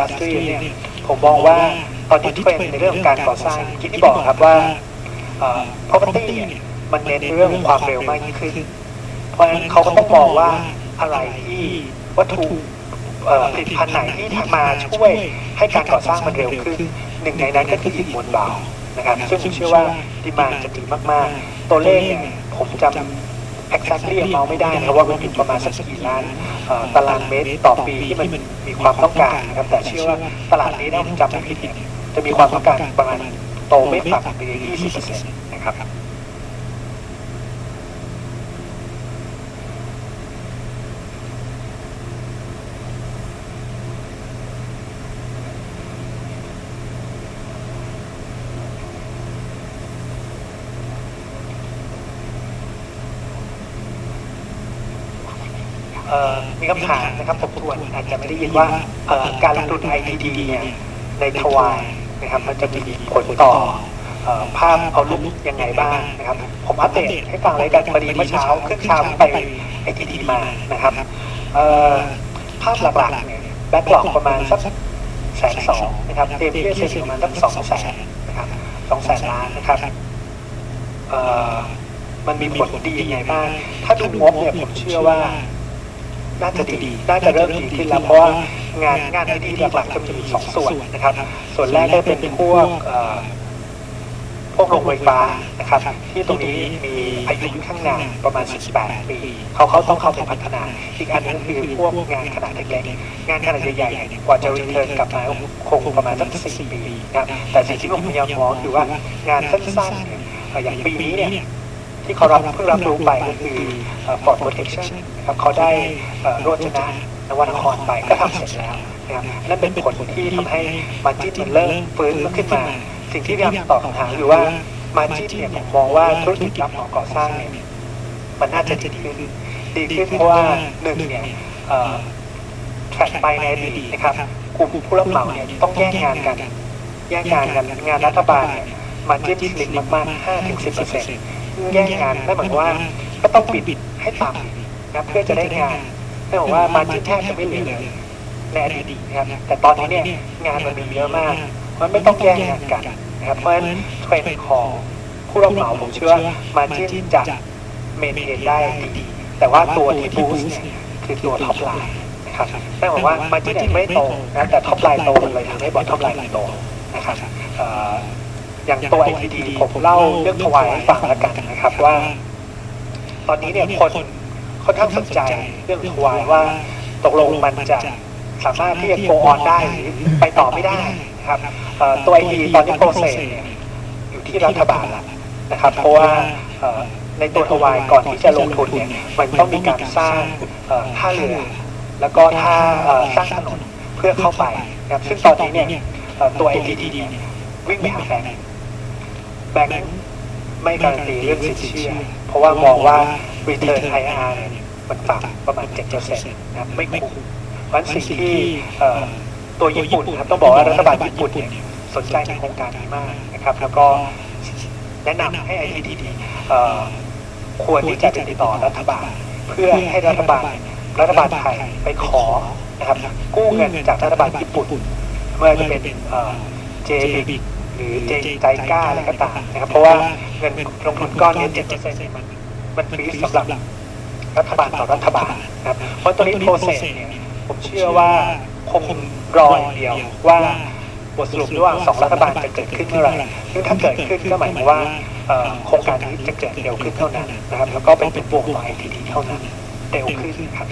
ดัสทรีเนี่ยผมมองว่าตอนนี้เทรนในเรื่องของการก่อสร้างคิดที่บอกครับว่าอ่อ property เนี่ยมันเน้นเรื่องความเร็วมากยิ่งขึ้น เพราะฉะนั้นเขาก็ต้องมองว่าอะไรที่วัตถุอ่อผลิตภัณฑ์ไหนที่มาช่วยให้การก่อสร้างมันเร็วขึ้น หนึ่งในนั้นก็คืออิฐมวลเบานะครับซึ่งผมเชื่อว่าดีมานจะดีมากๆ ตัวเลขเนี่ยผมจำ ซักเรียกเมาไม่ได้นะครับว่ามันอยู่ประมาณสักกี่ล้านตารางเมตรต่อปีที่มันมีความต้องการนะครับแต่เชื่อว่าตลาดนี้ถ้าผมจำไม่ผิดเนี่จะมีความต้องการประมาณโตไม่ต่ำกว่า20%นะครับ มีคำถามนะครับผมทวนอาจจะไม่ได้ยินว่าการลงทุน ITD เนี่ยในทวายนะครับมันจะมีผลต่อภาพเอาลุกยังไงบ้างนะครับ ผมอัปเดตให้ฟังเลยกันพอดีเมื่อเช้าขึ้นเช้าไป ITD มานะครับภาพหลักๆเนี่ยแบ็กหลอกประมาณสักแสนสองนะครับเตรียมที่จะเซ็นประมาณสักสองแสนนะครับสองแสนล้านนะครับมันมีผลดียังไงบ้าง ถ้าดูงบเนี่ยผมเชื่อว่า น่าจะดีน่าจะเริ่มดีขึ้นแล้วเพราะว่างานงานที่ดีหลักๆจะมีอยู่สองส่วนนะครับ ส่วนแรกก็เป็นพวกเอ่อพวกโรงไฟฟ้านะครับ ที่ตรงนี้มีอายุข้างหน้าประมาณ 18 ปีเขาเขาต้องเข้าไปพัฒนา อีกอันนึงคือพวกงานขนาดเล็กๆงานขนาดใหญ่ๆกว่าจะรีเทิร์นกลับมาคงประมาณสัก4ปีนะครับแต่สิ่งที่ผมพยายามมองคือว่างานสั้นๆเนี่ยเอ่ออย่างปีนี้เนี่ย ที่เขารับเพิ่งรับรู้ไปก็คือฟอร์ดโปรเทคชั่นนะครับเขาได้เอ่อโรจนะนวนครไปก็ทำเสร็จแล้วนะครับนั่นเป็นผลที่ทำให้มาจิตมันเริ่มฟื้นขึ้นมา สิ่งที่พยายามตอบคำถามอยู่ว่ามาจิตเนี่ยผมมองว่าธุรกิจรับเหมาก่อสร้างเนี่ยมันน่าจะดีขึ้นดีขึ้นเพราะว่าหนึ่งเนี่ยแทร็กไปในอดีตนะครับกลุ่มผู้รับเหมาเนี่ยต้องแย่งงานกัน แย่งงานกันงานรัฐบาลเนี่ยมาจิตสลิงมากๆ5ถึง แย่งงานนั่หมายว่าก็ต้องปิดให้ต่ำนะเพื่อจะได้งานนั่นหมายความว่ามาที่แทบจะไม่เหลือในอดีตนะครับแต่ตอนนี้เนี่ยงานมันมีเยอะมากมันไม่ต้องแย่งงานกันนะครับเพราะฉะนั้นเทรนด์ของผู้รับเหมาผมเชื่อมาจิ้นจะเมนเทนได้ดี แต่ว่าตัวที่บูสต์เนี่ยคือตัวท็อปไลน์นะครับนั่นหมายว่ามาจิ้นไม่โตนะแต่ท็อปไลน์โตเลยทำให้บอทท็อปไลน์โตนะครับ อ่ออย่างตัว ITD ผมเล่าเรื่องถวายให้ฟังแล้วกันนะครับว่า ตอนนี้เนี่ยคนค่อนข้างสนใจเรื่องถวายว่าตกลงมันจะสามารถที่จะโกออนได้หรือไปต่อไม่ได้นะครับเอ่อตัว ITD ตอนนี้โปรเซสเนี่ยอยู่ที่รัฐบาลแล้วนะครับ เพราะว่าเอ่อในตัวถวายก่อนที่จะลงทุนเนี่ยมันต้องมีการสร้างเอ่อท่าเรือ แล้วก็ท่าเอ่อสร้างถนนเพื่อเข้าไปนะครับซึ่งตอนนี้เนี่ยเอ่อตัว ITD เนี่ยวิ่งไปหาแบงก์ แบงก์ไม่การันตีเรื่องสินเชื่อ เพราะว่ามองว่า Return IRR เนี่ยมันต่ำประมาณ 7%นะครับไม่คุ้มเพราะฉะนั้นสิ่งที่ตัวญี่ปุ่นครับต้องบอกว่ารัฐบาลญี่ปุ่นเนี่ยสนใจในโครงการนี้มากนะครับแล้วก็แนะนำให้ ITD เอ่อควรที่จะติดต่อรัฐบาล เพื่อให้รัฐบาลรัฐบาลไทยไปขอนะครับกู้เงินจากรัฐบาลญี่ปุ่นเมื่อจะเป็นเอ่อ JBIC หรือเจใจกล้าอะไรก็ตามนะครับ เพราะว่าเงินลงทุนก้อนนี้เจ็ดเปอร์เซ็นต์มันมันฟรีสำหรับรัฐบาลต่อรัฐบาลนะครับ เพราะตัวนี้โปรเซสเนี่ยผมเชื่อว่าคงรออย่างเดียวว่าบทสรุประหว่างสองรัฐบาลจะเกิดขึ้นเมื่อไหร่ซึ่งถ้าเกิดขึ้นก็หมายถึงว่าเอ่อโครงการนี้จะเกิดเร็วขึ้นเท่านั้นนะครับ แล้วก็เป็นเป็นบวกต่อ ITD เท่านั้นเร็วขึ้นครับ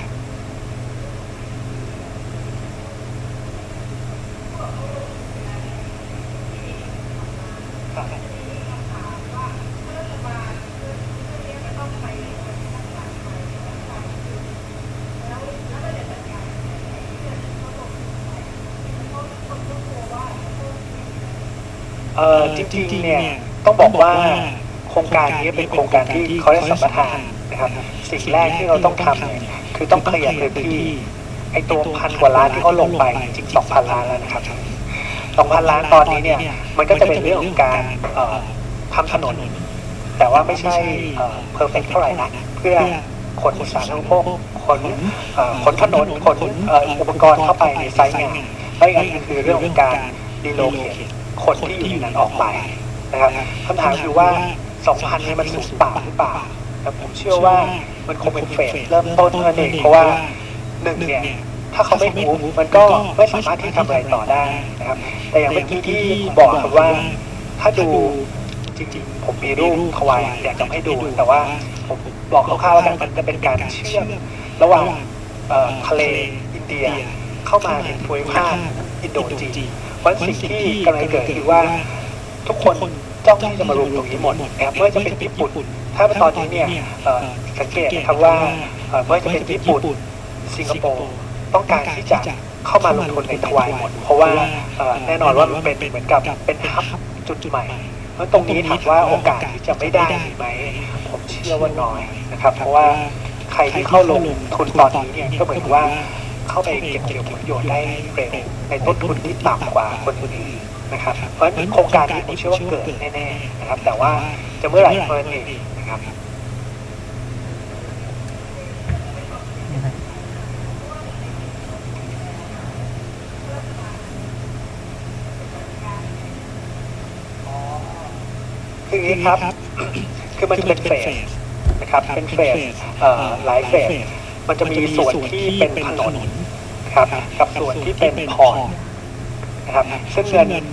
เออจริงๆเนี่ยต้องบอกว่าโครงการนี้เป็นโครงการที่เขาได้สัมปทานนะครับสิ่งแรกที่เราต้องทำเนี่ยคือต้องเคลียร์พื้นที่ไอตัวพันกว่าล้านที่เขาลงไปจริงสองพันล้านแล้วนะครับสองพันล้านตอนนี้เนี่ยมันก็จะเป็นเรื่องของการทำถนน แต่ว่าไม่ใช่เพอร์เฟกเท่าไหร่นะเพื่อขนสาธารณูปโภคขนขนถนนขนอุปกรณ์เข้าไปในไซต์งานแล้วอีกอันนึงคือเรื่องของการดีโลเคท คนที่อยู่ในนั้นออกไปนะครับคำถามคือว่า 2,000นี้มันสูญเปล่าหรือเปล่าแต่ผมเชื่อว่ามันคงเป็นเฟสเริ่มต้นเท่านั้นเองเพราะว่าหนึ่งเนี่ยถ้าเขาไม่มูฟมันก็ไม่สามารถที่ทำอะไรต่อได้นะครับ แต่อย่างเมื่อกี้ที่ผมบอกครับว่า ถ้าดูจริงๆ ผมมีรูปทวายอยากจะให้ดูแต่ว่าผมบอกคร่าวๆว่ากันมันจะเป็นการเชื่อมระหว่างเอ่อทะเลอินเดียเข้ามาถึงภูมิภาคอินโดจีน เพราะฉะนั้นสิ่งที่กำลังเกิดคือว่าทุกคนจ้องที่จะมารวมตรงนี้หมดนะครับไม่ว่าจะเป็นญี่ปุ่น ถ้าตอนนี้เนี่ยเอ่อสังเกตนะครับว่าเอ่อไม่ว่าจะเป็นญี่ปุ่น สิงคโปร์ต้องการที่จะเข้ามาลงทุนในทวายหมด เพราะว่าเอ่อแน่นอนว่ามันเป็นเหมือนกับเป็นฮับจุดใหม่เพราะตรงนี้ถามว่าโอกาสที่จะไม่ได้มีไหมผมเชื่อว่าน้อยนะครับ เพราะว่าใครที่เข้าลงทุนตอนนี้เนี่ยก็เหมือนว่า เข้าไปเก็บเกี่ยวผลประโยชน์ได้เร็วในต้นทุนที่ต่ำกว่าคนอื่นๆนะครับ เพราะฉะนั้นโครงการนี้ผมเชื่อว่าเกิดแน่ๆนะครับ แต่ว่าจะเมื่อไหร่เท่านั้นเองนะครับคืออย่างนี้ครับ คือมันจะเป็นเฟสนะครับ เป็นเฟสเอ่อหลายเฟส มันจะมีส่วนที่เป็นถนนนะครับ กับส่วนที่เป็นพอร์ตนะครับ ซึ่งเงิน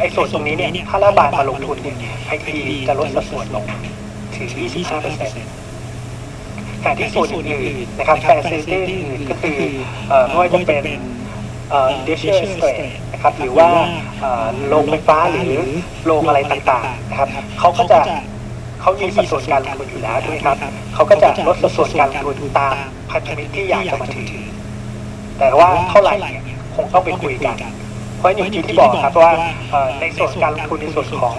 ไอ้ส่วนตรงนี้เนี่ยถ้ารัฐบาลมาลงทุนเนี่ยไอทีจะลดสัดส่วนลงถึง 25เปอร์เซ็นต์แต่ที่ส่วนอื่นๆนะครับแฟซิลิตี้อื่นก็คือเอ่อไม่ว่าจะเป็นเอ่อ industrial estate นะครับหรือว่าเอ่อโรงไฟฟ้าหรือโรงอะไรต่างๆนะครับเขาก็จะเขามีสัดส่วนการลงทุนอยู่แล้วด้วยครับ เขาก็จะลดสัดส่วนการลงทุนตามพันธมิตรที่อยากจะมาถือ แต่ว่าเท่าไหร่เนี่ยคงต้องไปคุยกัน เพราะอย่างที่ที่บอกครับว่าในส่วนการลงทุนในส่วนของ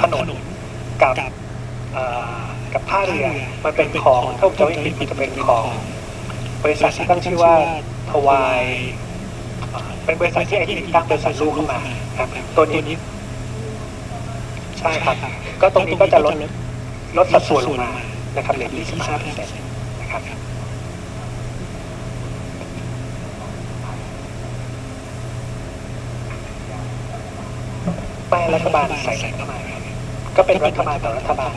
ถนนกับกับท่าเรือมันเป็นของถ้าจำไม่ผิดมันจะเป็นของ บริษัทที่ตั้งชื่อว่าทวายเป็นบริษัทที่ไอทีตั้งบริษัทลูกเข้ามาครับตัวนี้ใช่ครับ ก็ตรงนี้ก็จะลดลดสัดส่วนลงมา นะครับเหลือ25เปอร์เซ็นต์นะครับไม่รัฐบาลใส่เข้ามาก็เป็นรัฐบาลต่อรัฐบาล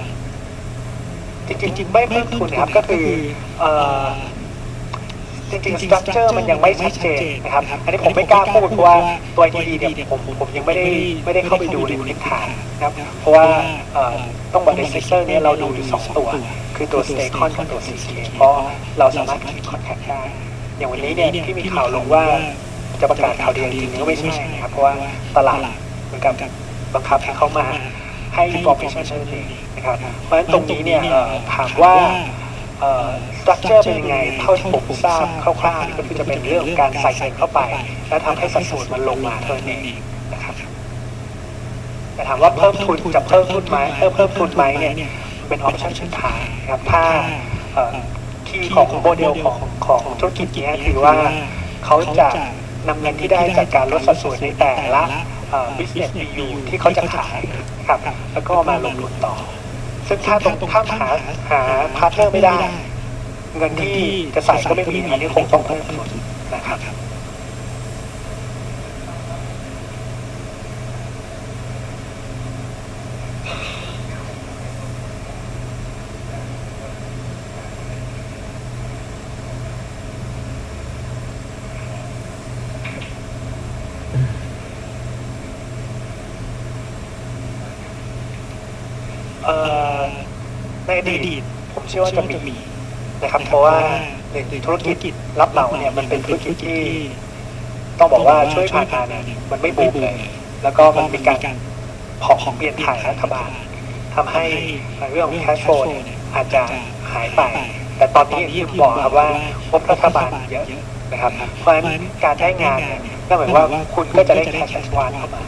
จริงๆไม่เพิ่มทุนนะครับก็คือจริงๆสตรัคเจอร์มันยังไม่ชัดเจนนะครับ อันนี้ผมไม่กล้าพูดเพราะว่าตัว ITD เนี่ยผมผมยังไม่ได้ไม่ได้เข้าไปดูในพื้นฐานนะครับ เพราะว่าต้องบอกในเซกเตอร์นี้เราดูอยู่สองตัว คือตัว s t a y c o n กับตัว CK เพราะเราสามารถคิดคอนแทคได้ อย่างวันนี้เนี่ยที่มีข่าวลงว่าจะประกาศข่าวเดีจริงๆก็ไม่ใช่นะครับเพราะว่าตลาดเหมือนกับบังคับให้เขามาให้ information นั่นเองนะครับเพราะฉะนั้นตรงนี้เนี่ยถามว่าเอ่อ structure เป็นยังไงเท่าที่ผมทราบคร่าวๆก็คือจะเป็นเรื่องการใส่เงินเข้าไป และทำให้สัดส่วนมันลงมาเท่านั้นเองนะครับแต่ถามว่าเพิ่มทุนจะเพิ่มทุนไหมเพิ่มเพิ่มทุนไหมเนี่ย เป็นออปชั่นสุดท้ายนะครับถ้าเอ่อที่ของโมเดลของของธุรกิจเนี้ยคือว่าเขาจะนำเงินที่ได้จากการลดสัดส่วนในแต่ละเอ่อ business BU ที่เขาจะขายนะครับแล้วก็มาลงทุนต่อ ซึ่งถ้าตรงถ้าหาหาพาร์ทเนอร์ไม่ได้ เงินที่จะใส่ก็ไม่มีอันนี้คงต้องเพิ่มทุนนะครับ เอ่อในอดีตผมเชื่อว่าจะมีนะครับ เพราะว่าหนึ่งธุรกิจรับเหมาเนี่ยมันเป็นธุรกิจที่ต้องบอกว่าช่วยผ่านมาเนี่ยมันไม่บูมเลยแล้วก็มันมีการผ่องเปลี่ยนถ่ายรัฐบาลทำให้เรื่องของแคชโฟลเนี่ยอาจจะหายไป แต่ตอนนี้อย่างที่ผมบอกครับว่างบรัฐบาลเยอะนะครับ เพราะฉะนั้นการได้งานเนี่ยก็หมายว่าคุณก็จะได้แคชวานเข้ามา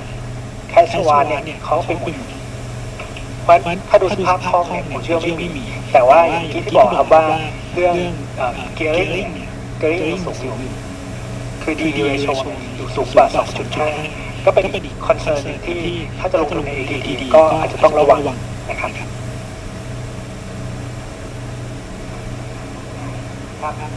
แคชวานเนี่ยเขาเป็นคน เพราะฉะนั้นถ้าดูสภาพคล่องเนี่ยผมเชื่อไม่มี แต่ว่าอย่างที่ที่บอกครับว่าเรื่องเกียร์ลิงเนี่ยเกียร์ลิงสูงอยู่คือดีดีเรโชอยู่สูงกว่า 2.5 ก็เป็นอีกคอนเซิร์นหนึ่งที่ถ้าจะลงทุนใน ADD ก็อาจจะต้องระวังนะครับครับ